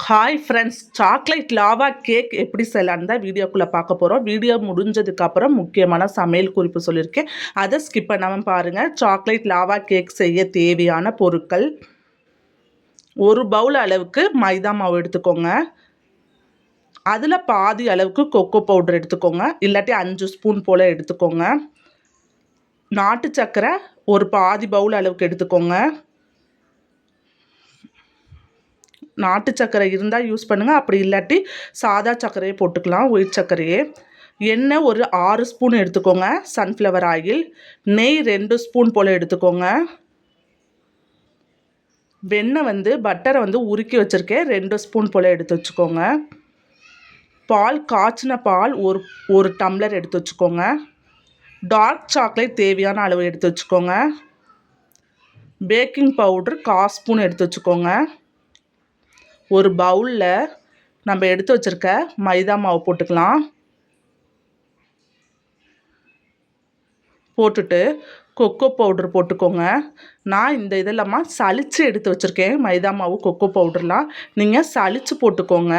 Hi friends chocolate lava cake எப்படி செய்யலான்னு தான் வீடியோக்குள்ளே பார்க்க போகிறோம் வீடியோ முடிஞ்சதுக்கப்புறம் முக்கியமான சமையல் குறிப்பு சொல்லியிருக்கேன். அதை ஸ்கிப் பண்ணாமல் பாருங்கள் சாக்லேட் லாவா கேக் செய்ய தேவையான பொருட்கள் ஒரு பவுல் அளவுக்கு மைதா மாவு எடுத்துக்கோங்க. அதில் பாதி அளவுக்கு கொக்கோ பவுடர் எடுத்துக்கோங்க. இல்லாட்டி அஞ்சு ஸ்பூன் போல் எடுத்துக்கோங்க. நாட்டு சக்கரை ஒரு பாதி பவுல் அளவுக்கு எடுத்துக்கோங்க. நாட்டு சர்க்கரை இருந்தால் யூஸ் பண்ணுங்கள் அப்படி இல்லாட்டி சாதா சர்க்கரையே போட்டுக்கலாம் ஒயிட் சர்க்கரையே. எண்ணெய் ஒரு ஆறு ஸ்பூன் எடுத்துக்கோங்க. சன்ஃப்ளவர் ஆயில் நெய் ரெண்டு ஸ்பூன் போல் எடுத்துக்கோங்க. வெண்ணெய் வந்து பட்டரை வந்து உருக்கி வச்சுருக்கேன். ரெண்டு ஸ்பூன் போல் எடுத்து வச்சுக்கோங்க. பால் காய்ச்சின பால் ஒரு ஒரு டம்ளர் எடுத்து வச்சுக்கோங்க. டார்க் சாக்லேட் தேவையான அளவு எடுத்து வச்சுக்கோங்க. பேக்கிங் பவுட்ரு கால் ஸ்பூன் எடுத்து வச்சுக்கோங்க. ஒரு பவுலில் நம்ம எடுத்து வச்சுருக்க மைதா மாவு போட்டுக்கலாம். போட்டுட்டு கொக்கோ பவுட்ரு போட்டுக்கோங்க. நான் இந்த இதெல்லாமா சளிச்சு எடுத்து வச்சுருக்கேன். மைதா மாவு கொக்கோ பவுடர்லாம் நீங்கள் சளிச்சு போட்டுக்கோங்க.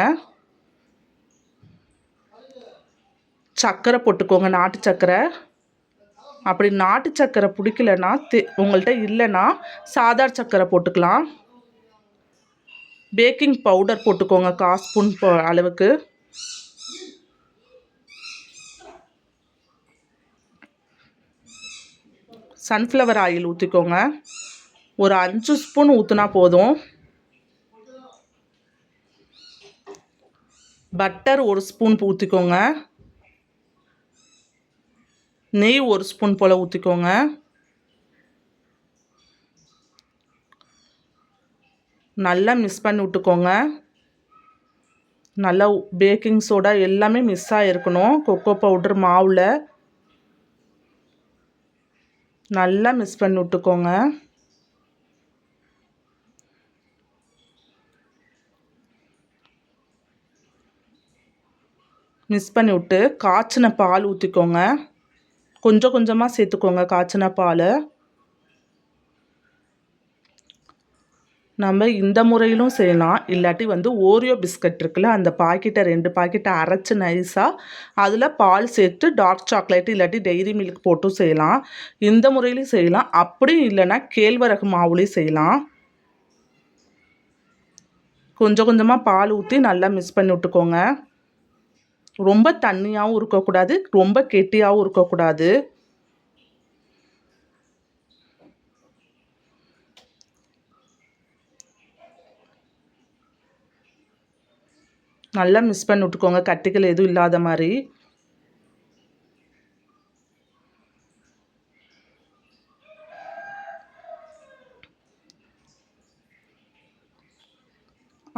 சர்க்கரை போட்டுக்கோங்க நாட்டு சர்க்கரை அப்படி நாட்டு சர்க்கரை பிடிக்கலன்னா தே உங்கள்கிட்ட இல்லைன்னா சாதா சர்க்கரை போட்டுக்கலாம். பேக்கிங் பவுடர் போட்டுக்கோங்க கால் ஸ்பூன் அளவுக்கு. சன்ஃப்ளவர் ஆயில் ஊற்றிக்கோங்க ஒரு அஞ்சு ஸ்பூன் ஊற்றினா போதும். பட்டர் ஒரு ஸ்பூன் ஊற்றிக்கோங்க நெய் ஒரு ஸ்பூன் போல் ஊற்றிக்கோங்க நல்லா மிக்ஸ் பண்ணி விட்டுக்கோங்க. நல்லா பேக்கிங் சோடா எல்லாமே மிஸ் ஆகிருக்கணும் கொக்கோ பவுட்ரு மாவில். நல்லா மிக்ஸ் பண்ணி விட்டுக்கோங்க. மிக்ஸ் பண்ணி விட்டு காய்ச்சின பால் ஊற்றிக்கோங்க கொஞ்சம் கொஞ்சமாக சேர்த்துக்கோங்க காய்ச்சின பால். நம்ம இந்த முறையிலும் செய்யலாம். இல்லாட்டி வந்து ஓரியோ பிஸ்கட் இருக்குல்ல அந்த பாக்கெட்டை ரெண்டு பாக்கெட்டை அரைச்சி நைஸாக அதில் பால் சேர்த்து டார்க் சாக்லேட்டு இல்லாட்டி டெய்ரி மில்க் போட்டும் செய்யலாம். இந்த முறையிலையும் செய்யலாம். அப்படியும் இல்லைன்னா கேழ்வரகு மாவுலேயும் செய்யலாம். கொஞ்சம் கொஞ்சமாக பால் ஊற்றி நல்லா மிக்ஸ் பண்ணி விட்டுக்கோங்க. ரொம்ப தண்ணியாகவும் இருக்கக்கூடாது. ரொம்ப கெட்டியாகவும் இருக்கக்கூடாது. நல்லா மிக்ஸ் பண்ணி விட்டுக்கோங்க. கட்டிகள் எதுவும் இல்லாத மாதிரி.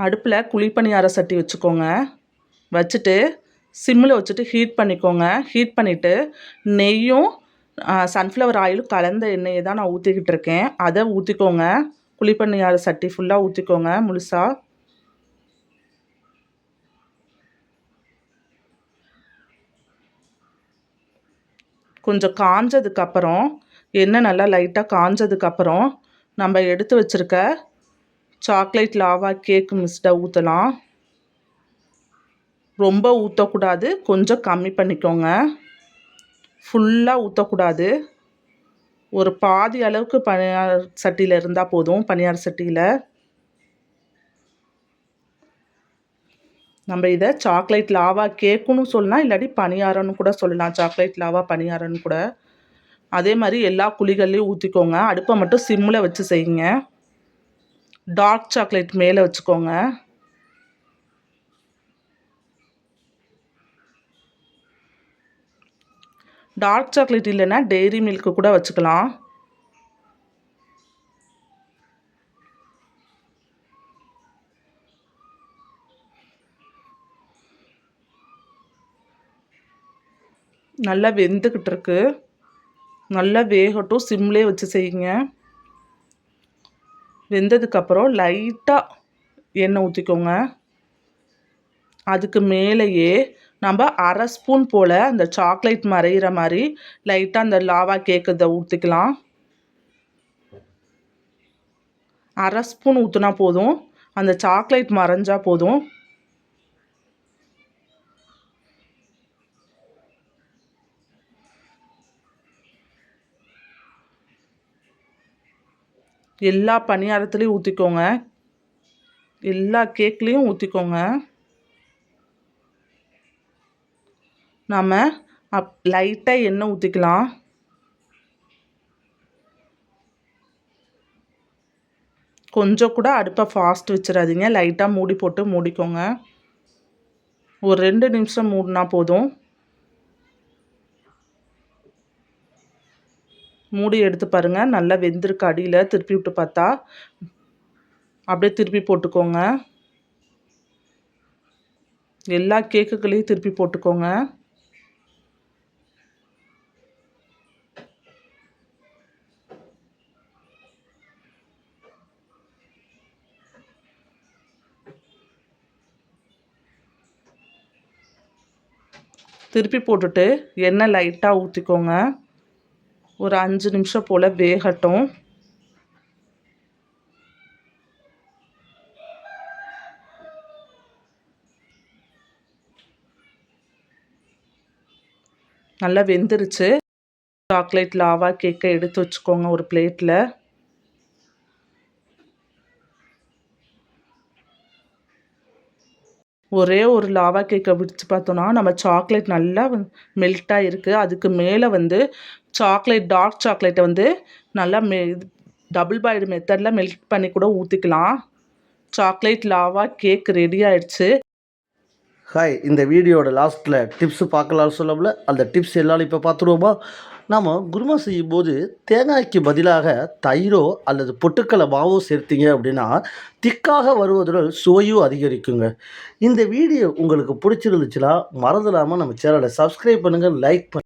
அடுப்பில் குழிப்பணியார சட்டி வச்சுக்கோங்க. வச்சுட்டு சிம்மில் வச்சுட்டு ஹீட் பண்ணிக்கோங்க. ஹீட் பண்ணிவிட்டு நெய்யும் சன்ஃப்ளவர் ஆயிலும் கலந்த எண்ணெயை தான் நான் ஊற்றிக்கிட்டு இருக்கேன். அதை ஊற்றிக்கோங்க குழிப்பணியார சட்டி ஃபுல்லாக ஊற்றிக்கோங்க முழுசாக கொஞ்சம் காஞ்சதுக்கப்புறம் எண்ணெய் நல்லா லைட்டாக காஞ்சதுக்கப்புறம் நம்ம எடுத்து வச்சுருக்க சாக்லேட் லாவா கேக் மிஸ்டை ஊற்றலாம் ரொம்ப ஊற்றக்கூடாது கொஞ்சம் கம்மி பண்ணிக்கோங்க. ஃபுல்லாக ஊற்றக்கூடாது ஒரு பாதி அளவுக்கு பனியார் சட்டியில் இருந்தால் போதும் பனியார் சட்டியில். நம்ம இதை சாக்லேட் லாவா கேக்குன்னு சொல்லலாம் இல்லாட்டி பணியாரம்னு கூட சொல்லலாம். சாக்லேட் லாவா பணியாரம்னு கூட. அதே மாதிரி எல்லா குழிகள்லையும் ஊற்றிக்கோங்க அடுப்பை மட்டும் சிம்மில் வச்சு செய்யுங்க. டார்க் சாக்லேட் மேலே வச்சுக்கோங்க. டார்க் சாக்லேட் இல்லைன்னா டெய்ரி மில்க்கு கூட வச்சுக்கலாம். நல்லா வெந்துக்கிட்டு இருக்கு நல்லா வேகட்டும் சிம்லேயே வச்சு செய்யுங்க. வெந்ததுக்கப்புறம் லைட்டாக எண்ணெய் ஊற்றிக்கோங்க அதுக்கு மேலேயே நம்ம அரை ஸ்பூன் போல் அந்த சாக்லேட் மறையிற மாதிரி லைட்டாக அந்த லாவா கேக்கு இதை ஊற்றிக்கலாம் அரை ஸ்பூன் ஊற்றினா போதும். அந்த சாக்லேட் மறைஞ்சால் போதும். எல்லா பணியாரத்துலேயும் ஊற்றிக்கோங்க எல்லா கேக்லேயும் ஊற்றிக்கோங்க நாம் அப் லைட்டாக எண்ணெய் ஊற்றிக்கலாம் கொஞ்சம் கூட அடுப்பை ஃபாஸ்ட் வச்சிடாதீங்க. லைட்டாக மூடி போட்டு மூடிக்கோங்க. ஒரு ரெண்டு நிமிஷம் மூடினா போதும். மூடி எடுத்து பாருங்கள் நல்லா வெந்திருக்கு அடியில் திருப்பி விட்டு பார்த்தா அப்படியே திருப்பி போட்டுக்கோங்க. எல்லா கேக்குகளையும் திருப்பி போட்டுக்கோங்க. திருப்பி போட்டுட்டு எண்ணெய் லைட்டாக ஊற்றிக்கோங்க ஒரு அஞ்சு நிமிஷம் போல் வேகட்டும். நல்லா வெந்துருச்சு. சாக்லேட் லாவா கேக்கை எடுத்து வச்சுக்கோங்க ஒரு பிளேட்டில் ஒரே ஒரு லாவா கேக்கை விரித்து பார்த்தோன்னா நம்ம சாக்லேட் நல்லா மெல்ட்டாக இருக்குது அதுக்கு மேலே வந்து சாக்லேட் டார்க் சாக்லேட்டை வந்து நல்லா மெ டபுள் பாய்டு மெத்தடில் மெல்ட் பண்ணி கூட ஊற்றிக்கலாம் சாக்லேட் லாவா கேக் ரெடி ஆயிடுச்சு. ஹாய் இந்த வீடியோட லாஸ்ட்டில் டிப்ஸு பார்க்கலாம்னு சொல்லல அந்த டிப்ஸ் எல்லாரும் இப்போ பார்த்துருவோமா? நாம் குருமா செய்யும்போது தேங்காய்க்கு பதிலாக தயிரோ அல்லது பொட்டுக்கலை மாவோ சேர்த்தீங்க அப்படின்னா திக்காக வருவதுடன் சுவையும் அதிகரிக்குங்க. இந்த வீடியோ உங்களுக்கு பிடிச்சிருந்துச்சுன்னா மறந்துடாமல் நம்ம சேனலை சப்ஸ்கிரைப் பண்ணுங்கள் லைக் பண்ணுங்கள்